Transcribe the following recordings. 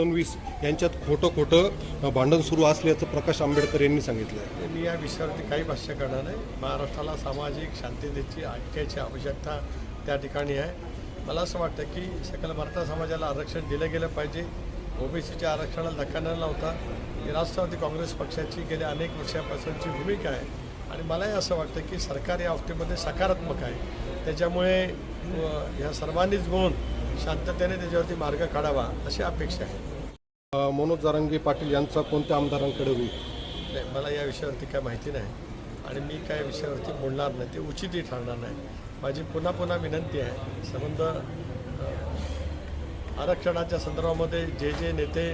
फडणवीस यांच्यात खोटं खोटं भांडण सुरू असल्याचं प्रकाश आंबेडकर यांनी सांगितलं. आहे मी या विषयावरती काही भाष्य करणार नाही. महाराष्ट्राला सामाजिक शांततेची ऐक्याची आवश्यकता त्या ठिकाणी आहे. मला असं वाटतं की सकल मराठा समाजाला आरक्षण दिलं गेलं पाहिजे. ओबीसीच्या आरक्षणाला धक्का न लावता. ही राष्ट्रवादी काँग्रेस पक्षाची गेल्या अनेक वर्षापासूनची भूमिका आहे. आणि मलाही असं वाटतं की सरकार या बाबतीमध्ये सकारात्मक आहे. त्याच्यामुळे ह्या सर्वांनीच मिळून शांततेने त्याच्यावरती मार्ग काढावा अशी अपेक्षा आहे. मनोज जारंगे पाटील यांचा कोणत्या आमदारांकडे होईल? नाही मला या विषयावरती काय माहिती नाही आणि मी काय विषयावरती बोलणार नाही ते उचितही ठरणार नाही. माझी पुन्हा पुन्हा विनंती आहे संबंध आरक्षणाच्या संदर्भामध्ये जे जे नेते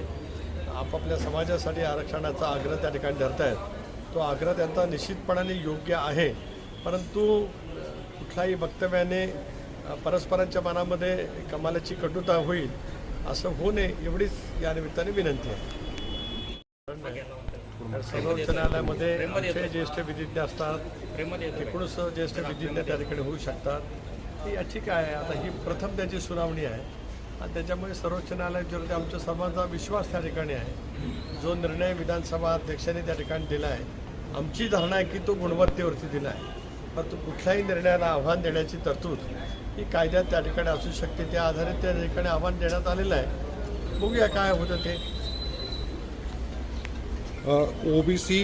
आपापल्या समाजासाठी आरक्षणाचा आग्रह त्या ठिकाणी धरत आहेत तो आग्रह त्यांचा निश्चितपणाने योग्य आहे. परंतु कुठल्याही वक्तव्याने परस्परांच्या मनामध्ये कमालाची कटुता होईल असं होऊ नये एवढीच या निमित्ताने विनंती आहे. सर्वोच्च न्यायालयामध्ये आमचे ज्येष्ठ विधिज्ञ असतात. एकूणच ज्येष्ठ विधिज्ञ त्या ठिकाणी होऊ शकतात. ती याची काय आहे? आता ही प्रथम त्याची सुनावणी आहे. आणि त्याच्यामुळे सर्वोच्च न्यायालयाच्यावरती आमच्या सर्वांचा विश्वास त्या ठिकाणी आहे. जो निर्णय विधानसभा अध्यक्षांनी त्या ठिकाणी दिला आहे. आमची धारणा आहे की तो गुणवत्तेवरती दिला आहे. परंतु कुठल्याही निर्णयाला आव्हान देण्याची तरतूद ही कायद्यात त्या ठिकाणी असू शकते. त्या आधारे त्या ठिकाणी आव्हान देण्यात आलेलं आहे. बघूया काय होतं ते. ओबीसी